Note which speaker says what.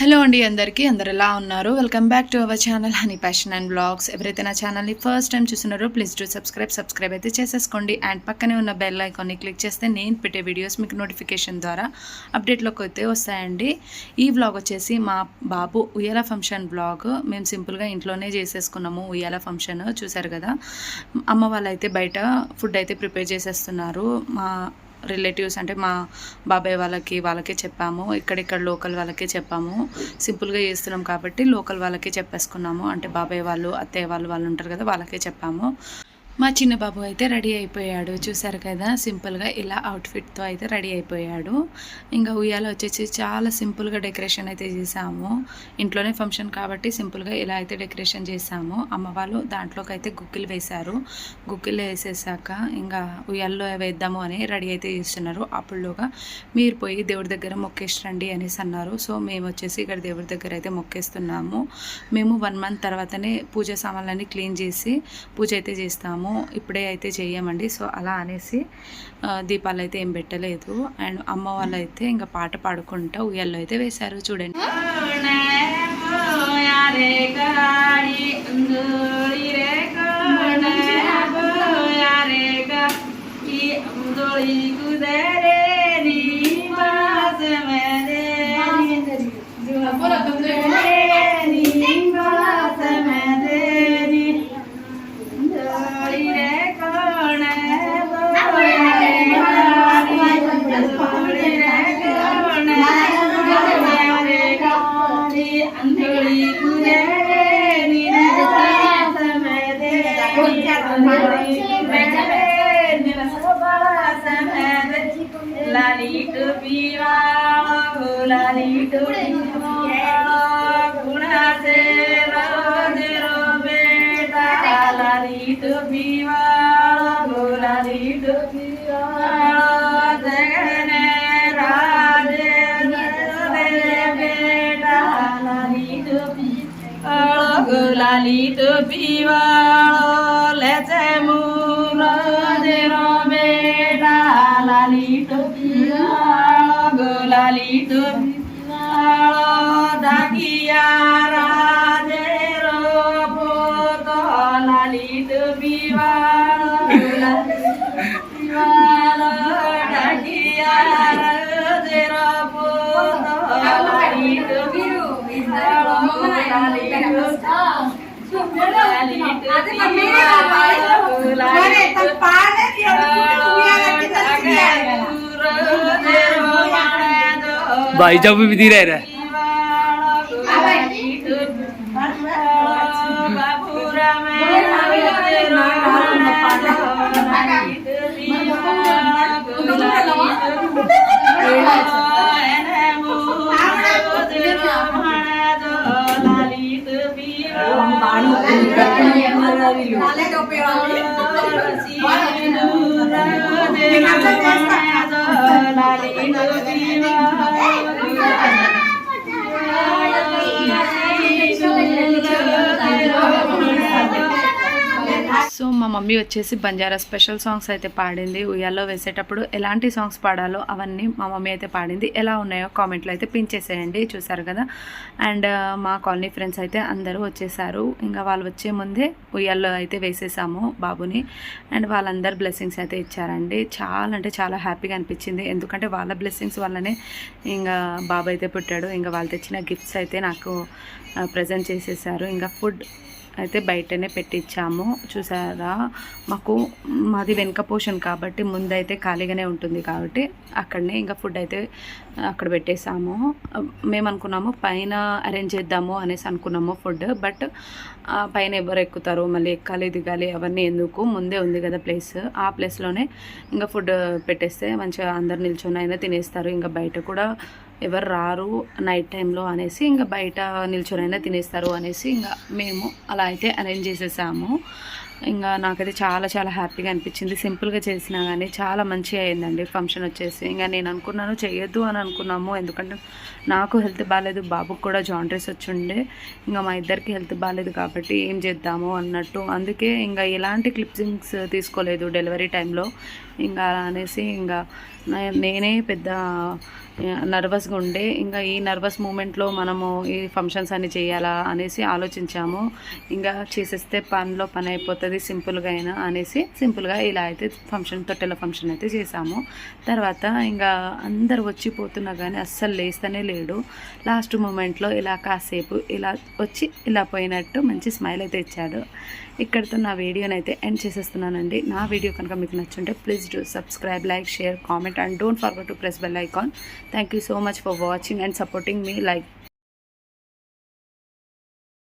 Speaker 1: Hello అండి అందరికీ. అందరు ఎలా ఉన్నారు? Welcome back to our channel honey passion and blogs ఎవరైతే నా ఛానల్ని ఫస్ట్ టైం చూస్తున్నారో ప్లీజ్ డూ సబ్స్క్రైబ్ సబ్స్క్రైబ్ అయితే చేసేసుకోండి. అండ్ పక్కనే ఉన్న బెల్ ఐకాన్ని క్లిక్ చేస్తే నేను పెట్టే వీడియోస్ మీకు నోటిఫికేషన్ ద్వారా అప్డేట్లోకి అయితే వస్తాయండి. ఈ వ్లాగ్ వచ్చేసి మా బాబు ఉయ్యాల ఫంక్షన్ బ్లాగ్ మేము సింపుల్గా ఇంట్లోనే చేసేసుకున్నాము ఉయ్యాల ఫంక్షన్ చూసారు కదా? అమ్మ వాళ్ళు అయితే బయట ఫుడ్ అయితే ప్రిపేర్ చేసేస్తున్నారు. మా రిలేటివ్స్ అంటే మా బాబాయ్ వాళ్ళకి వాళ్ళకే చెప్పాము. ఇక్కడిక్కడ లోకల్ వాళ్ళకే చెప్పాము. సింపుల్గా చేస్తున్నాం కాబట్టి లోకల్ వాళ్ళకే చెప్పేసుకున్నాము. అంటే బాబాయ్ వాళ్ళు అత్తయ్య వాళ్ళు వాళ్ళు ఉంటారు కదా వాళ్ళకే చెప్పాము. మా చిన్న బాబు అయితే రెడీ అయిపోయాడు. చూసారు కదా సింపుల్గా ఇలా అవుట్ఫిట్తో అయితే రెడీ అయిపోయాడు. ఇంకా ఉయ్యాల వచ్చేసి చాలా సింపుల్గా డెకరేషన్ అయితే చేసాము. ఇంట్లోనే ఫంక్షన్ కాబట్టి సింపుల్గా ఇలా అయితే డెకరేషన్ చేసాము. అమ్మ వాళ్ళు దాంట్లోకి అయితే గుగ్గిలు వేశారు. గుగ్గిలు వేసేసాక ఇంకా ఉయ్యాల్లో వేద్దాము అని రెడీ అయితే చేస్తున్నారు. అప్పుడులోగా మీరు పోయి దేవుడి దగ్గర మొక్కేసి రండి అనేసి అన్నారు. సో మేము వచ్చేసి ఇక్కడ దేవుడి దగ్గర అయితే మొక్కేస్తున్నాము. మేము వన్ మంత్ తర్వాతనే పూజ సామాన్లన్నీ క్లీన్ చేసి పూజ అయితే చేస్తాము. ఇప్పుడే అయితే చేయమండి సో అలా అనేసి దీపాలు అయితే ఏం పెట్టలేదు. అండ్ అమ్మ వాళ్ళు అయితే ఇంకా పాట పాడుకుంటా ఉయ్యాల్లో అయితే వేశారు. చూడండి.
Speaker 2: মুরারি বিবাহ মুরারি বিবাহ। জগনে রাজে বেটা লালি টুপি লালি বিবাহ লেছে মুরাজে বেটা লালি টুপি লালি টুপি দাগিয়া রাজে viva la viva la dakiya dera po dali viru idalo dali to dali to adu mere vaadu mere tan paane
Speaker 3: भाई जब भी रह रहा है।
Speaker 1: ఆ సో మా మమ్మీ వచ్చేసి బంజారా స్పెషల్ సాంగ్స్ అయితే పాడింది. ఉయ్యాల్లో వేసేటప్పుడు ఎలాంటి సాంగ్స్ పాడాలో అవన్నీ మా మమ్మీ అయితే పాడింది. ఎలా ఉన్నాయో కామెంట్లో అయితే పిన్ చేసేయండి చూసారు కదా? అండ్ మా కాలనీ ఫ్రెండ్స్ అయితే అందరూ వచ్చేసారు. ఇంకా వాళ్ళు వచ్చే ముందే ఉయ్యాల్లో అయితే వేసేసాము బాబుని. అండ్ వాళ్ళందరు బ్లెస్సింగ్స్ అయితే ఇచ్చారండి. చాలా అంటే చాలా హ్యాపీగా అనిపించింది. ఎందుకంటే వాళ్ళ బ్లెస్సింగ్స్ వల్లనే ఇంకా బాబు అయితే పుట్టాడు. ఇంకా వాళ్ళు తెచ్చిన గిఫ్ట్స్ అయితే నాకు ప్రజెంట్ చేసేసారు. ఇంకా ఫుడ్ అయితే బయటనే పెట్టించాము. చూసారా? మాకు మాది వెనక పోషన్ కాబట్టి ముందైతే ఖాళీగానే ఉంటుంది కాబట్టి అక్కడనే ఇంకా ఫుడ్ అయితే అక్కడ పెట్టేసాము మేము అనుకున్నాము పైన అరేంజ్ చేద్దాము అనేసి అనుకున్నాము ఫుడ్ బట్ పైన ఎవరు ఎక్కుతారు మళ్ళీ ఎక్కాలి దిగాలి అవన్నీ ఎందుకు? ముందే ఉంది కదా ప్లేస్. ఆ ప్లేస్లోనే ఇంకా ఫుడ్ పెట్టేస్తే మంచిగా అందరు నిల్చొని అయినా తినేస్తారు. ఇంకా బయట కూడా ఎవరు రారు నైట్ టైంలో అనేసి ఇంకా బయట నిల్చొనైనా తినేస్తారు అనేసి ఇంకా మేము అలా అయితే అరేంజ్ చేసేసాము. ఇంకా నాకైతే చాలా చాలా హ్యాపీగా అనిపించింది. సింపుల్గా చేసినా కానీ చాలా మంచిగా అయిందండి ఫంక్షన్ వచ్చేసి. ఇంకా నేను అనుకున్నాను చేయొద్దు అని అనుకున్నాము. ఎందుకంటే నాకు హెల్త్ బాగాలేదు బాబుకు కూడా జాండ్రీస్ వచ్చిండే. ఇంకా మా ఇద్దరికి హెల్త్ బాగాలేదు కాబట్టి ఏం చేద్దాము అన్నట్టు. అందుకే ఇంకా ఎలాంటి క్లిప్సింగ్స్ తీసుకోలేదు డెలివరీ టైంలో. ఇంకా అనేసి ఇంకా నేనే పెద్ద నర్వస్గా ఉండే. ఇంకా ఈ నర్వస్ మూమెంట్లో మనము ఈ ఫంక్షన్స్ అన్ని చేయాలా అనేసి ఆలోచించాము. ఇంకా చేసేస్తే పనిలో పని అయిపోతుంది సింపుల్గా అయినా అనేసి సింపుల్గా ఇలా అయితే ఫంక్షన్ తొట్టెల ఫంక్షన్ అయితే చేసాము. తర్వాత ఇంకా అందరు వచ్చిపోతున్నా కానీ అస్సలు లేస్తూనే లేడు. లాస్ట్ మూమెంట్లో ఇలా కాసేపు ఇలా వచ్చి ఇలా పోయినట్టు మంచి స్మైల్ అయితే ఇచ్చాడు. ఇక్కడితో నా వీడియోని అయితే ఎండ్ చేసేస్తున్నానండి. నా వీడియో కనుక మీకు నచ్చుంటే please do subscribe like share comment and don't forget to press bell icon. Thank you so much for watching and supporting me like